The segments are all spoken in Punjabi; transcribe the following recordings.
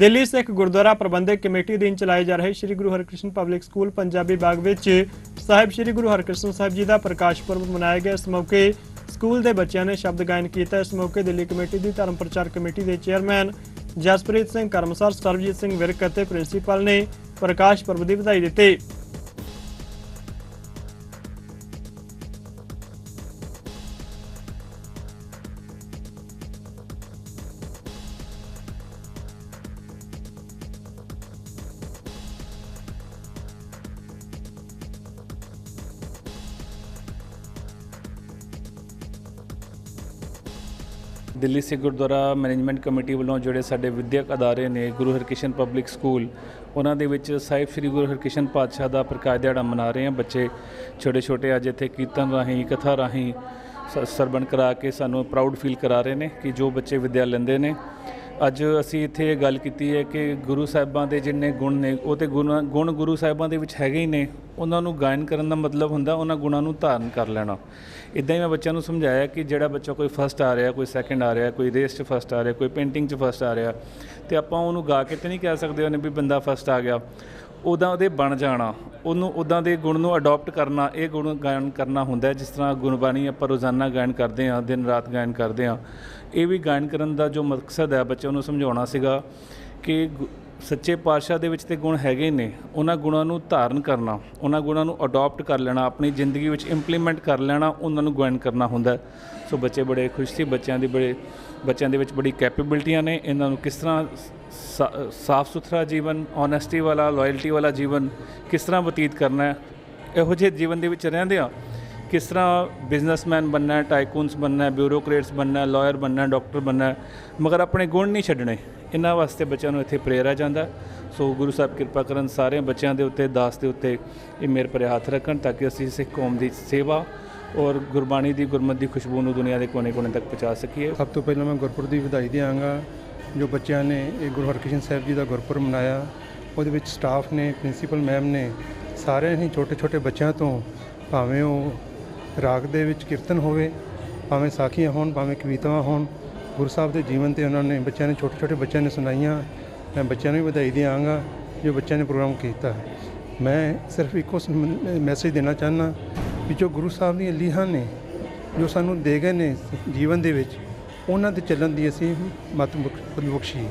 ਦਿੱਲੀ ਸਿੱਖ ਗੁਰਦੁਆਰਾ ਪ੍ਰਬੰਧਕ ਕਮੇਟੀ ਅਧੀਨ ਚਲਾਏ ਜਾ ਰਹੇ ਸ੍ਰੀ ਗੁਰੂ ਹਰਿਕ੍ਰਿਸ਼ਨ ਪਬਲਿਕ ਸਕੂਲ, ਪੰਜਾਬੀ ਬਾਗ ਵਿੱਚ ਸਾਹਿਬ ਸ੍ਰੀ ਗੁਰੂ ਹਰਕ੍ਰਿਸ਼ਨ ਸਾਹਿਬ ਜੀ ਦਾ ਪ੍ਰਕਾਸ਼ ਪੁਰਬ ਮਨਾਇਆ ਗਿਆ। ਇਸ ਮੌਕੇ ਸਕੂਲ ਦੇ ਬੱਚਿਆਂ ਨੇ ਸ਼ਬਦ ਗਾਇਨ ਕੀਤਾ। ਇਸ ਮੌਕੇ ਦਿੱਲੀ ਕਮੇਟੀ ਦੀ ਧਰਮ ਪ੍ਰਚਾਰ ਕਮੇਟੀ ਦੇ ਚੇਅਰਮੈਨ ਜਸਪ੍ਰੀਤ ਸਿੰਘ, ਕਰਮਸਰ ਸਰਬਜੀਤ ਸਿੰਘ ਵਿਰਕ ਅਤੇ ਪ੍ਰਿੰਸੀਪਲ ਨੇ ਪ੍ਰਕਾਸ਼ ਪੁਰਬ ਦੀ ਵਧਾਈ ਦਿੱਤੀ। ਦਿੱਲੀ ਸਿੱਖ ਗੁਰਦੁਆਰਾ ਮੈਨੇਜਮੈਂਟ ਕਮੇਟੀ ਵੱਲੋਂ ਜਿਹੜੇ ਸਾਡੇ ਵਿਦਿਅਕ ਅਦਾਰੇ ਨੇ ਗੁਰੂ ਹਰਕ੍ਰਿਸ਼ਨ ਪਬਲਿਕ ਸਕੂਲ, ਉਹਨਾਂ ਦੇ ਵਿੱਚ ਸਾਹਿਬ ਸ੍ਰੀ ਗੁਰੂ ਹਰਕ੍ਰਿਸ਼ਨ ਪਾਤਸ਼ਾਹ ਦਾ ਪ੍ਰਕਾਸ਼ ਦਿਹਾੜਾ ਮਨਾ ਰਹੇ ਹਾਂ। ਬੱਚੇ ਛੋਟੇ ਛੋਟੇ ਅੱਜ ਇੱਥੇ ਕੀਰਤਨ ਰਾਹੀਂ, ਕਥਾ ਰਾਹੀਂ ਸ- ਸਰਵਣ ਕਰਾ ਕੇ ਸਾਨੂੰ ਪ੍ਰਾਊਡ ਫੀਲ ਕਰਾ ਰਹੇ ਨੇ ਕਿ ਜੋ ਬੱਚੇ ਵਿਦਿਆ ਲੈਂਦੇ ਨੇ ਅੱਜ ਅਸੀਂ ਇੱਥੇ ਇਹ ਗੱਲ ਕੀਤੀ ਹੈ ਕਿ ਗੁਰੂ ਸਾਹਿਬਾਂ ਦੇ ਜਿੰਨੇ ਗੁਣ ਨੇ, ਉਹ ਤੇ ਗੁਣ ਗੁਣ ਗੁਰੂ ਸਾਹਿਬਾਂ ਦੇ ਵਿੱਚ ਹੈਗੇ ਹੀ ਨੇ। ਉਹਨਾਂ ਨੂੰ ਗਾਇਨ ਕਰਨ ਦਾ ਮਤਲਬ ਹੁੰਦਾ, ਉਹਨਾਂ ਗੁਣਾਂ ਨੂੰ ਧਾਰਨ ਕਰ ਲੈਣਾ। ਇਦਾਂ ਹੀ ਮੈਂ ਬੱਚਿਆਂ ਨੂੰ ਸਮਝਾਇਆ ਕਿ ਜਿਹੜਾ ਬੱਚਾ ਕੋਈ ਫਸਟ ਆ ਰਿਹਾ, ਕੋਈ ਸੈਕੰਡ ਆ ਰਿਹਾ, ਕੋਈ ਰੇਸ 'ਚ ਫਸਟ ਆ ਰਿਹਾ, ਕੋਈ ਪੇਂਟਿੰਗ 'ਚ ਫਸਟ ਆ ਰਿਹਾ, ਤੇ ਆਪਾਂ ਉਹਨੂੰ ਗਾ ਕੇ ਤੇ ਨਹੀਂ ਕਹਿ ਸਕਦੇ ਉਹਨੇ ਵੀ ਬੰਦਾ ਫਸਟ ਆ ਗਿਆ। ਉਦਾਂ ਉਹਦੇ ਬਣ ਜਾਣਾ, ਉਹਨੂੰ ਉਦਾਂ ਦੇ ਗੁਣ ਨੂੰ ਅਡਾਪਟ ਕਰਨਾ, ਇਹ ਗੁਣ ਗਾਇਨ ਕਰਨਾ ਹੁੰਦਾ ਜਿਸ ਤਰ੍ਹਾਂ ਗੁਰਬਾਣੀ ਆਪਾਂ ਰੋਜ਼ਾਨਾ ਗਾਇਨ ਕਰਦੇ ਹਾਂ, ਦਿਨ ਰਾਤ ਗਾਇਨ ਕਰਦੇ ਹਾਂ, ਇਹ ਵੀ ਗਾਇਨ ਕਰਨ ਦਾ ਜੋ ਮਕਸਦ ਹੈ, ਬੱਚਿਆਂ ਨੂੰ ਸਮਝਾਉਣਾ ਸੀਗਾ ਕਿ ਗੁ- ਸੱਚੇ ਪਾਤਸ਼ਾਹ ਦੇ ਵਿੱਚ ਤੇ ਗੁਣ ਹੈਗੇ ਨੇ। ਉਹਨਾਂ ਗੁਣਾਂ ਨੂੰ ਧਾਰਨ ਕਰਨਾ, ਉਹਨਾਂ ਗੁਣਾਂ ਨੂੰ ਅਡਾਪਟ ਕਰ ਲੈਣਾ, ਆਪਣੀ ਜ਼ਿੰਦਗੀ ਵਿੱਚ ਇੰਪਲੀਮੈਂਟ ਕਰ ਲੈਣਾ, ਉਹਨਾਂ ਨੂੰ ਗਾਇਨ ਕਰਨਾ ਹੁੰਦਾ ਸੋ ਬੱਚੇ ਬੜੇ ਖੁਸ਼ ਸੀ, ਬੱਚਿਆਂ ਦੀ ਬੜੇ, ਬੱਚਿਆਂ ਦੇ ਵਿੱਚ ਬੜੀ ਕੈਪੇਬਿਲਿਟੀਆਂ ਨੇ। ਇਹਨਾਂ ਨੂੰ ਕਿਸ ਤਰ੍ਹਾਂ ਸਾ- ਸਾਫ਼ ਸੁਥਰਾ ਜੀਵਨ ਓਨੈਸਟੀ ਵਾਲਾ ਲਾਇਲਟੀ ਵਾਲਾ ਜੀਵਨ ਕਿਸ ਤਰ੍ਹਾਂ ਬਤੀਤ ਕਰਨਾ ਹੈ, ਇਹੋ ਜਿਹੇ ਜੀਵਨ ਦੇ ਵਿੱਚ ਰਹਿੰਦੇ ਆ ਕਿਸ ਤਰ੍ਹਾਂ ਬਿਜ਼ਨਸਮੈਨ ਬਣਨਾ ਹੈ ਟਾਈਕੂਨਸ ਬਣਨਾ ਹੈ ਬਿਊਰੋਕਰੇਟਸ ਬਣਨਾ ਹੈ ਲਾਇਰ ਬਣਨਾ ਹੈ ਡਾਕਟਰ ਬਣਨਾ ਹੈ, ਮਗਰ ਆਪਣੇ ਗੁਣ ਨਹੀਂ ਛੱਡਣੇ। ਇਹਨਾਂ ਵਾਸਤੇ ਬੱਚਿਆਂ ਨੂੰ ਇੱਥੇ ਪ੍ਰੇਰਿਆ ਜਾਂਦਾ। ਸੋ ਗੁਰੂ ਸਾਹਿਬ ਕਿਰਪਾ ਕਰਨ ਸਾਰੇ ਬੱਚਿਆਂ ਦੇ ਉੱਤੇ, ਦਾਸ ਦੇ ਉੱਤੇ ਇਹ ਮੇਰ ਭਰੇ ਹੱਥ ਰੱਖਣ ਤਾਂ ਕਿ ਅਸੀਂ ਸਿੱਖ ਕੌਮ ਦੀ ਸੇਵਾ ਔਰ ਗੁਰਬਾਣੀ ਦੀ, ਗੁਰਮਤ ਦੀ ਖੁਸ਼ਬੂ ਨੂੰ ਦੁਨੀਆ ਦੇ ਕੋਨੇ-ਕੋਨੇ ਤੱਕ ਪਹੁੰਚਾ ਸਕੀਏ। ਸਭ ਤੋਂ ਪਹਿਲਾਂ ਮੈਂ ਗੁਰਪੁਰਬ ਦੀ ਵਧਾਈ ਦਿਆਂਗਾ। ਜੋ ਬੱਚਿਆਂ ਨੇ ਇਹ ਗੁਰੂ ਹਰਕ੍ਰਿਸ਼ਨ ਸਾਹਿਬ ਜੀ ਦਾ ਗੁਰਪੁਰਬ ਮਨਾਇਆ, ਉਹਦੇ ਵਿੱਚ ਸਟਾਫ ਨੇ ਪ੍ਰਿੰਸੀਪਲ ਮੈਮ ਨੇ ਸਾਰਿਆਂ ਹੀ ਛੋਟੇ ਛੋਟੇ ਬੱਚਿਆਂ ਤੋਂ ਭਾਵੇਂ ਉਹ ਰਾਗ ਦੇ ਵਿੱਚ ਕੀਰਤਨ ਹੋਵੇ, ਭਾਵੇਂ ਸਾਖੀਆਂ ਹੋਣ, ਭਾਵੇਂ ਕਵਿਤਾਵਾਂ ਹੋਣ ਗੁਰੂ ਸਾਹਿਬ ਦੇ ਜੀਵਨ ਤੇ ਉਹਨਾਂ ਨੇ ਬੱਚਿਆਂ ਨੇ ਛੋਟੇ ਛੋਟੇ ਬੱਚਿਆਂ ਨੇ ਸੁਣਾਈਆਂ। ਮੈਂ ਬੱਚਿਆਂ ਨੂੰ ਵੀ ਵਧਾਈ ਦਿਆਂਗਾ ਜੋ ਬੱਚਿਆਂ ਨੇ ਪ੍ਰੋਗਰਾਮ ਕੀਤਾ। ਮੈਂ ਸਿਰਫ ਇੱਕੋ ਮੈਸੇਜ ਦੇਣਾ ਚਾਹੁੰਦਾ ਵੀ ਜੋ ਗੁਰੂ ਸਾਹਿਬ ਦੀਆਂ ਲੀਹਾਂ ਨੇ, ਜੋ ਸਾਨੂੰ ਦੇ ਗਏ ਨੇ ਜੀਵਨ ਦੇ ਵਿੱਚ, ਉਹਨਾਂ ਦੇ ਚੱਲਣ ਦੀ ਅਸੀਂ ਮਤ ਮੁਕ- ਬਖਸ਼ੀ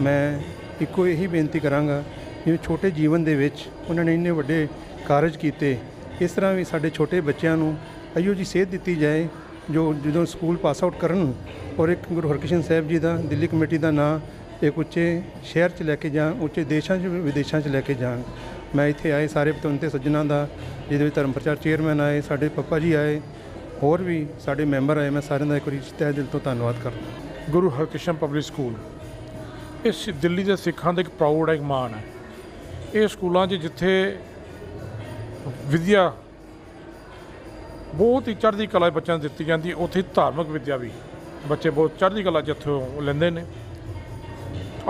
ਮੈਂ ਇੱਕੋ ਇਹੀ ਬੇਨਤੀ ਕਰਾਂਗਾ ਜਿਵੇਂ ਛੋਟੇ ਜੀਵਨ ਦੇ ਵਿੱਚ ਉਹਨਾਂ ਨੇ ਇੰਨੇ ਵੱਡੇ ਕਾਰਜ ਕੀਤੇ, ਇਸ ਤਰ੍ਹਾਂ ਵੀ ਸਾਡੇ ਛੋਟੇ ਬੱਚਿਆਂ ਨੂੰ ਅਯੋ ਜੀ ਸੇਧ ਦਿੱਤੀ ਜਾਏ, ਜੋ ਜਦੋਂ ਸਕੂਲ ਪਾਸ ਆਊਟ ਕਰਨ ਔਰ ਇੱਕ ਗੁਰੂ ਹਰਕ੍ਰਿਸ਼ਨ ਸਾਹਿਬ ਜੀ ਦਾ ਦਿੱਲੀ ਕਮੇਟੀ ਦਾ ਨਾਂ ਇੱਕ ਉੱਚੇ ਸ਼ਹਿਰ 'ਚ ਲੈ ਕੇ ਜਾਣ ਉੱਚੇ ਦੇਸ਼ਾਂ 'ਚ ਵਿਦੇਸ਼ਾਂ 'ਚ ਲੈ ਕੇ ਜਾਣ। ਮੈਂ ਇੱਥੇ ਆਏ ਸਾਰੇ ਪਤਵੰਤੇ ਸੱਜਣਾ ਦਾ ਜਿਹਦੇ ਵਿੱਚ ਧਰਮ ਪ੍ਰਚਾਰ ਚੇਅਰਮੈਨ ਆਏ ਸਾਡੇ ਪੱਪਾ ਜੀ ਆਏ ਹੋਰ ਵੀ ਸਾਡੇ ਮੈਂਬਰ ਆਏ ਮੈਂ ਸਾਰਿਆਂ ਦਾ ਇੱਕ ਵਾਰੀ ਤਹਿ ਦਿਲ ਤੋਂ ਧੰਨਵਾਦ ਕਰਦਾ ਗੁਰੂ ਹਰਕ੍ਰਿਸ਼ਨ ਪਬਲਿਕ ਸਕੂਲ ਇਹ ਸਿ- ਦਿੱਲੀ ਦੇ ਸਿੱਖਾਂ ਦਾ ਇੱਕ ਪ੍ਰਾਊਡ ਹੈ ਇੱਕ ਮਾਣ ਹੈ ਇਹ ਸਕੂਲਾਂ 'ਚ ਜਿੱਥੇ ਵਿਦਿਆ ਬਹੁਤ ਹੀ ਚੜ੍ਹਦੀ ਕਲਾ ਬੱਚਿਆਂ ਨੂੰ ਦਿੱਤੀ ਜਾਂਦੀ ਹੈ, ਉੱਥੇ ਧਾਰਮਿਕ ਵਿਦਿਆ ਵੀ। ਬੱਚੇ ਬਹੁਤ ਚੜ੍ਹਦੀ ਕਲਾ 'ਚ ਇੱਥੋਂ ਲੈਂਦੇ ਨੇ।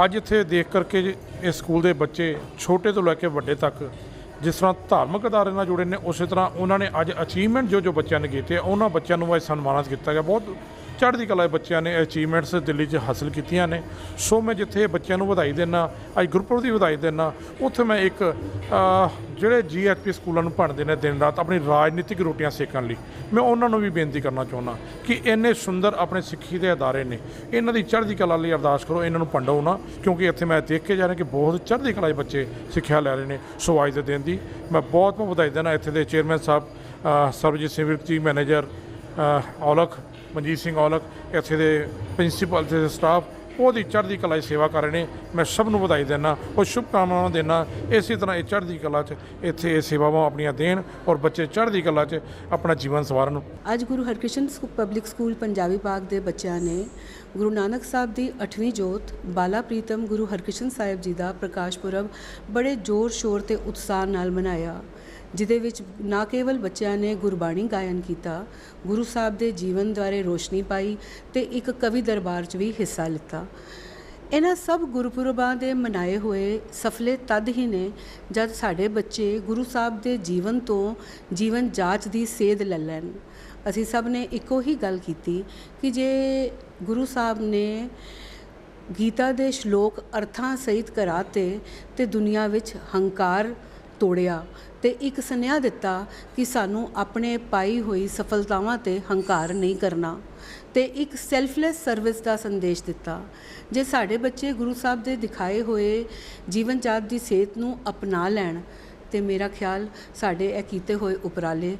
ਅੱਜ ਇੱਥੇ ਦੇਖ ਕਰਕੇ ਜੀ ਇਸ ਸਕੂਲ ਦੇ ਬੱਚੇ ਛੋਟੇ ਤੋਂ ਲੈ ਕੇ ਵੱਡੇ ਤੱਕ ਜਿਸ ਤਰ੍ਹਾਂ ਧਾਰਮਿਕ ਅਦਾਰੇ ਨਾਲ ਜੁੜੇ ਨੇ ਉਸੇ ਤਰ੍ਹਾਂ ਉਹਨਾਂ ਨੇ ਅੱਜ ਅਚੀਵਮੈਂਟ ਜੋ ਜੋ ਬੱਚਿਆਂ ਨੇ ਕੀਤੇ ਉਹਨਾਂ ਬੱਚਿਆਂ ਨੂੰ ਅੱਜ ਸਨਮਾਨਿਤ ਕੀਤਾ ਗਿਆ। ਬਹੁਤ ਚੜ੍ਹਦੀ ਕਲਾ ਦੇ ਬੱਚਿਆਂ ਨੇ ਅਚੀਵਮੈਂਟਸ ਦਿੱਲੀ 'ਚ ਹਾਸਲ ਕੀਤੀਆਂ ਨੇ। ਸੋ ਮੈਂ ਜਿੱਥੇ ਬੱਚਿਆਂ ਨੂੰ ਵਧਾਈ ਦਿੰਦਾ ਅੱਜ ਗੁਰਪੁਰਬ ਦੀ ਵਧਾਈ ਦਿੰਦਾ ਉੱਥੇ ਮੈਂ ਇੱਕ ਅਹ, ਜਿਹੜੇ ਜੀਐਚਪੀ ਸਕੂਲਾਂ ਨੂੰ ਪੜ੍ਹਦੇ ਨੇ ਦਿਨ ਰਾਤ ਆਪਣੀ ਰਾਜਨੀਤਿਕ ਰੋਟੀਆਂ ਸੇਕਣ ਲਈ। ਮੈਂ ਉਹਨਾਂ ਨੂੰ ਵੀ ਬੇਨਤੀ ਕਰਨਾ ਚਾਹੁੰਦਾ ਕਿ ਇੰਨੇ ਸੁੰਦਰ ਆਪਣੇ ਸਿੱਖੀ ਦੇ ਅਦਾਰੇ ਨੇ। ਇਹਨਾਂ ਦੀ ਚੜ੍ਹਦੀ ਕਲਾ ਲਈ ਅਰਦਾਸ ਕਰੋ ਇਹਨਾਂ ਨੂੰ ਭੰਡੋ ਨਾ ਕਿਉਂਕਿ ਇੱਥੇ ਮੈਂ ਦੇਖ ਕੇ ਜਾ ਰਿਹਾ ਕਿ ਬਹੁਤ ਚੜ੍ਹਦੀ ਕਲਾ ਦੇ ਬੱਚੇ ਸਿੱਖਿਆ ਲੈ ਰਹੇ ਨੇ। ਸੋ ਅੱਜ ਦੇ ਦਿਨ ਦੀ ਮੈਂ ਬਹੁਤ ਬਹੁਤ ਵਧਾਈ ਦਿੰਦਾ ਇੱਥੇ ਦੇ ਚੇਅਰਮੈਨ ਸਾਹਿਬ ਸਰਬਜੀਤ ਸਿੰਘ ਵਿਰਕ ਮੈਨੇਜਰ ਔਲਖ, ਮਨਜੀਤ ਸਿੰਘ ਔਲਖ, ਇੱਥੇ ਦੇ ਪ੍ਰਿੰਸੀਪਲ ਤੇ ਸਟਾਫ, ਉਹਦੀ ਚੜ੍ਹਦੀ ਕਲਾ ਦੀ ਸੇਵਾ ਕਰ ਰਹੇ ਨੇ। ਮੈਂ ਸਭ ਨੂੰ ਵਧਾਈ ਦਿੰਦਾ ਔਰ ਸ਼ੁਭਕਾਮਨਾਵਾਂ ਦਿੰਦਾ ਇਸੇ ਤਰ੍ਹਾਂ ਇਹ ਚੜ੍ਹਦੀ ਕਲਾ 'ਚ ਇੱਥੇ ਇਹ ਸੇਵਾਵਾਂ ਆਪਣੀਆਂ ਦੇਣ ਔਰ ਬੱਚੇ ਚੜ੍ਹਦੀ ਕਲਾ 'ਚ ਆਪਣਾ ਜੀਵਨ ਸਵਾਰਨ। ਅੱਜ ਗੁਰੂ ਹਰਕ੍ਰਿਸ਼ਨ ਪਬਲਿਕ ਸਕੂਲ, ਪੰਜਾਬੀ ਬਾਗ ਦੇ ਬੱਚਿਆਂ ਨੇ ਗੁਰੂ ਨਾਨਕ ਸਾਹਿਬ ਦੀ 8ਵੀਂ ਜੋਤ ਬਾਲਾ ਪ੍ਰੀਤਮ ਗੁਰੂ ਹਰਕ੍ਰਿਸ਼ਨ ਸਾਹਿਬ ਜੀ ਦਾ ਪ੍ਰਕਾਸ਼ ਪੁਰਬ ਬੜੇ ਜ਼ੋਰ ਸ਼ੋਰ ਤੇ ਉਤਸ਼ਾਹ ਨਾਲ ਮਨਾਇਆ, ਜਿਹਦੇ ਵਿੱਚ ਨਾ ਕੇਵਲ ਬੱਚਿਆਂ ਨੇ ਗੁਰਬਾਣੀ ਗਾਇਨ ਕੀਤਾ, ਗੁਰੂ ਸਾਹਿਬ ਦੇ ਜੀਵਨ ਦੁਆਰੇ ਰੋਸ਼ਨੀ ਪਾਈ ਤੇ ਇੱਕ ਕਵੀ ਦਰਬਾਰ 'ਚ ਵੀ ਹਿੱਸਾ ਲਿੱਤਾ। ਇਹਨਾਂ ਸਭ ਗੁਰਪੁਰਬਾਂ ਦੇ ਮਨਾਏ ਹੋਏ ਸਫਲੇ ਤਦ ਹੀ ਨੇ ਜਦ ਸਾਡੇ ਬੱਚੇ ਗੁਰੂ ਸਾਹਿਬ ਦੇ ਜੀਵਨ ਤੋਂ ਜੀਵਨ ਜਾਂਚ ਦੀ ਸੇਧ ਲੈ ਲੈਣ। ਅਸੀਂ ਸਭ ਨੇ ਇੱਕੋ ਹੀ ਗੱਲ ਕੀਤੀ ਕਿ ਜੇ ਗੁਰੂ ਸਾਹਿਬ ਨੇ ਗੀਤਾ ਦੇ ਸ਼ਲੋਕ ਅਰਥਾਂ ਸਹਿਤ ਕਰਾਤੇ ਤੇ ਦੁਨੀਆ ਵਿੱਚ ਹੰਕਾਰ ਤੋੜਿਆ ਤੇ ਇੱਕ ਸੁਨੇਹਾ ਦਿੱਤਾ ਕਿ ਸਾਨੂੰ ਆਪਣੇ ਪਾਈ ਹੋਈ ਸਫਲਤਾਵਾਂ ਤੇ ਹੰਕਾਰ ਨਹੀਂ ਕਰਨਾ ਤੇ ਇੱਕ ਸੈਲਫਲੈਸ ਸਰਵਿਸ ਦਾ ਸੰਦੇਸ਼ ਦਿੱਤਾ। ਜੇ ਸਾਡੇ ਬੱਚੇ ਗੁਰੂ ਸਾਹਿਬ ਦੇ ਦਿਖਾਏ ਹੋਏ ਜੀਵਨ ਜਾਤ ਦੀ ਸੇਧ ਨੂੰ ਅਪਣਾ ਲੈਣ ਤੇ ਮੇਰਾ ਖਿਆਲ ਸਾਡੇ ਇਹ ਕੀਤੇ ਹੋਏ ਉਪਰਾਲੇ